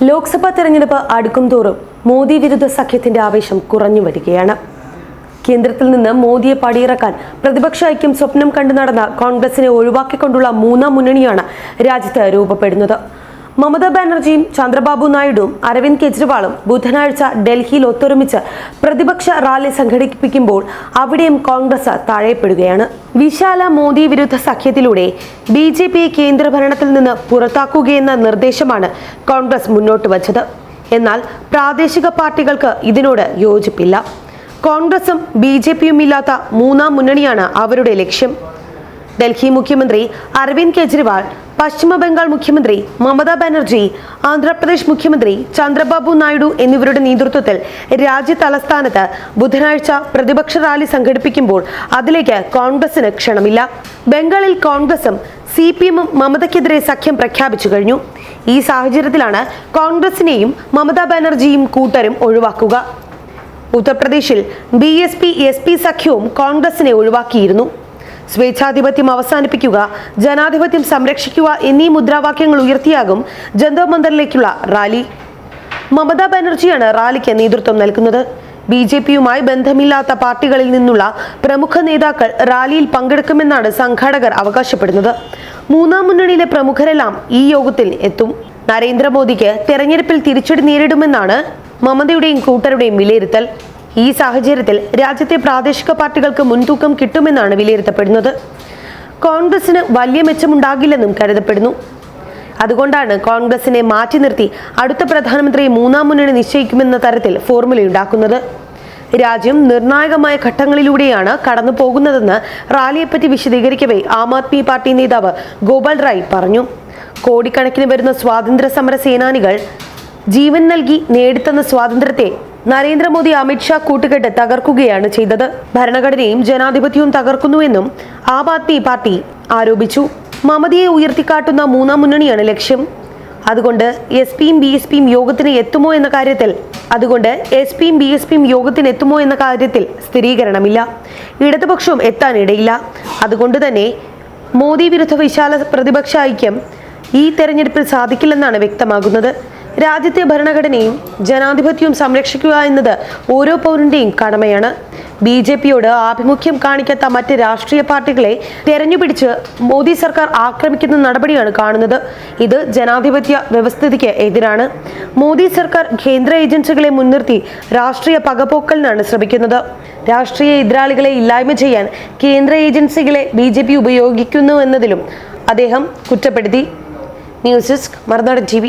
ലോക്സഭാ തെരഞ്ഞെടുപ്പ് അടുക്കും തോറും മോദി വിരുദ്ധ സഖ്യത്തിന്റെ ആവേശം കുറഞ്ഞു വരികയാണ്. കേന്ദ്രത്തിൽ നിന്ന് മോദിയെ പടിയിറക്കാൻ പ്രതിപക്ഷ ഐക്യം സ്വപ്നം കണ്ടു നടന്ന കോൺഗ്രസിനെ ഒഴിവാക്കിക്കൊണ്ടുള്ള മൂന്നാം മുന്നണിയാണ് രാജ്യത്ത് രൂപപ്പെടുന്നത്. മമതാ ബാനർജിയും ചന്ദ്രബാബു നായിഡുവും അരവിന്ദ് കെജ്രിവാളും ബുധനാഴ്ച ഡൽഹിയിൽ ഒത്തൊരുമിച്ച് പ്രതിപക്ഷ റാലി സംഘടിപ്പിക്കുമ്പോൾ അവിടെയും കോൺഗ്രസ് താഴെപ്പെടുകയാണ് വിശാല മോദി വിരുദ്ധ സഖ്യത്തിലൂടെ ബി ജെ പിയെ കേന്ദ്രഭരണത്തിൽ നിന്ന് പുറത്താക്കുകയെന്ന നിർദ്ദേശമാണ് കോൺഗ്രസ് മുന്നോട്ട് വച്ചത്. എന്നാൽ പ്രാദേശിക പാർട്ടികൾക്ക് ഇതിനോട് യോജിപ്പില്ല. കോൺഗ്രസും ബി ജെ പിയും ഇല്ലാത്ത മൂന്നാം മുന്നണിയാണ് അവരുടെ ലക്ഷ്യം. ഡൽഹി മുഖ്യമന്ത്രി അരവിന്ദ് കെജ്രിവാൾ പശ്ചിമ ബംഗാൾ മുഖ്യമന്ത്രി മമതാ ബാനർജി ആന്ധ്രാപ്രദേശ് മുഖ്യമന്ത്രി ചന്ദ്രബാബു നായിഡു എന്നിവരുടെ നേതൃത്വത്തിൽ രാജ്യ തലസ്ഥാനത്ത് ബുധനാഴ്ച പ്രതിപക്ഷ റാലി സംഘടിപ്പിക്കുമ്പോൾ അതിലേക്ക് കോൺഗ്രസിന് ക്ഷണമില്ല. ബംഗാളിൽ കോൺഗ്രസും സി പി എമ്മും മമതയ്ക്കെതിരെ സഖ്യം പ്രഖ്യാപിച്ചു കഴിഞ്ഞു. ഈ സാഹചര്യത്തിലാണ് കോൺഗ്രസിനെയും മമതാ ബാനർജിയും കൂട്ടരും ഒഴിവാക്കുക. ഉത്തർപ്രദേശിൽ B S P S P സഖ്യവും കോൺഗ്രസിനെ ഒഴിവാക്കിയിരുന്നു. സ്വേച്ഛാധിപത്യം അവസാനിപ്പിക്കുക ജനാധിപത്യം സംരക്ഷിക്കുക എന്നീ മുദ്രാവാക്യങ്ങൾ ഉയർത്തിയാകും ജന്തർ മന്ദറിലേക്കുള്ള റാലി. മമതാ ബാനർജിയാണ് റാലിക്ക് നേതൃത്വം നൽകുന്നത്. ബി ജെ പിയുമായി ബന്ധമില്ലാത്ത പാർട്ടികളിൽ നിന്നുള്ള പ്രമുഖ നേതാക്കൾ റാലിയിൽ പങ്കെടുക്കുമെന്നാണ് സംഘാടകർ അവകാശപ്പെടുന്നത്. മൂന്നാം മുന്നണിയിലെ പ്രമുഖരെല്ലാം ഈ യോഗത്തിൽ എത്തും. നരേന്ദ്രമോദിക്ക് തെരഞ്ഞെടുപ്പിൽ തിരിച്ചടി നേരിടുമെന്നാണ് മമതയുടെയും കൂട്ടരുടെയും വിലയിരുത്തൽ. ഈ സാഹചര്യത്തിൽ രാജ്യത്തെ പ്രാദേശിക പാർട്ടികൾക്ക് മുൻതൂക്കം കിട്ടുമെന്നാണ് വിലയിരുത്തപ്പെടുന്നത്. കോൺഗ്രസിന് വലിയ മെച്ചമുണ്ടാകില്ലെന്നും കരുതപ്പെടുന്നു. അതുകൊണ്ടാണ് കോൺഗ്രസിനെ മാറ്റി നിർത്തി അടുത്ത പ്രധാനമന്ത്രിയെ മൂന്നാം മുന്നണി നിശ്ചയിക്കുമെന്ന തരത്തിൽ ഫോർമുലയുണ്ടാക്കുന്നത് രാജ്യം നിർണായകമായ ഘട്ടങ്ങളിലൂടെയാണ് കടന്നു പോകുന്നതെന്ന് റാലിയെപ്പറ്റി വിശദീകരിക്കവേ ആം ആദ്മി പാർട്ടി നേതാവ് ഗോപാൽ റായ് പറഞ്ഞു. കോടിക്കണക്കിന് വരുന്ന സ്വാതന്ത്ര്യ സമര സേനാനികൾ ജീവൻ നൽകി നേടിത്തന്ന സ്വാതന്ത്ര്യത്തെ നരേന്ദ്രമോദി അമിത്ഷാ കൂട്ടുകെട്ട് തകർക്കുകയാണ് ചെയ്തത്. ഭരണഘടനയും ജനാധിപത്യവും തകർക്കുന്നുവെന്നും ആം ആദ്മി പാർട്ടി ആരോപിച്ചു. മമതയെ ഉയർത്തിക്കാട്ടുന്ന മൂന്നാം മുന്നണിയാണ് ലക്ഷ്യം. അതുകൊണ്ട് എസ് പിയും ബി എസ് പിയും യോഗത്തിന് എത്തുമോ എന്ന കാര്യത്തിൽ അതുകൊണ്ട് എസ് പിയും ബി എസ് പിയും യോഗത്തിന് എത്തുമോ എന്ന കാര്യത്തിൽ സ്ഥിരീകരണമില്ല. ഇടതുപക്ഷവും എത്താനിടയില്ല. അതുകൊണ്ട് തന്നെ മോദി വിരുദ്ധ വിശാല പ്രതിപക്ഷ ഐക്യം ഈ തെരഞ്ഞെടുപ്പിൽ സാധിക്കില്ലെന്നാണ് വ്യക്തമാകുന്നത്. രാജ്യത്തെ ഭരണഘടനയും ജനാധിപത്യവും സംരക്ഷിക്കുക എന്നത് ഓരോ പൗരന്റെയും കടമയാണ്. ബി ജെ പിയോട് ആഭിമുഖ്യം കാണിക്കാത്ത മറ്റ് രാഷ്ട്രീയ പാർട്ടികളെ തെരഞ്ഞുപിടിച്ച് മോദി സർക്കാർ ആക്രമിക്കുന്ന നടപടിയാണ് കാണുന്നത്. ഇത് ജനാധിപത്യ വ്യവസ്ഥിതിക്ക് എതിരാണ്. മോദി സർക്കാർ കേന്ദ്ര ഏജൻസികളെ മുൻനിർത്തി രാഷ്ട്രീയ പകപോക്കലിനാണ് ശ്രമിക്കുന്നത്. രാഷ്ട്രീയ എതിരാളികളെ ഇല്ലായ്മ ചെയ്യാൻ കേന്ദ്ര ഏജൻസികളെ ബി ജെ പി ഉപയോഗിക്കുന്നുവെന്നതിലും അദ്ദേഹം കുറ്റപ്പെടുത്തി. ന്യൂസ് ഡെസ്ക് മറുനാടൻ ടി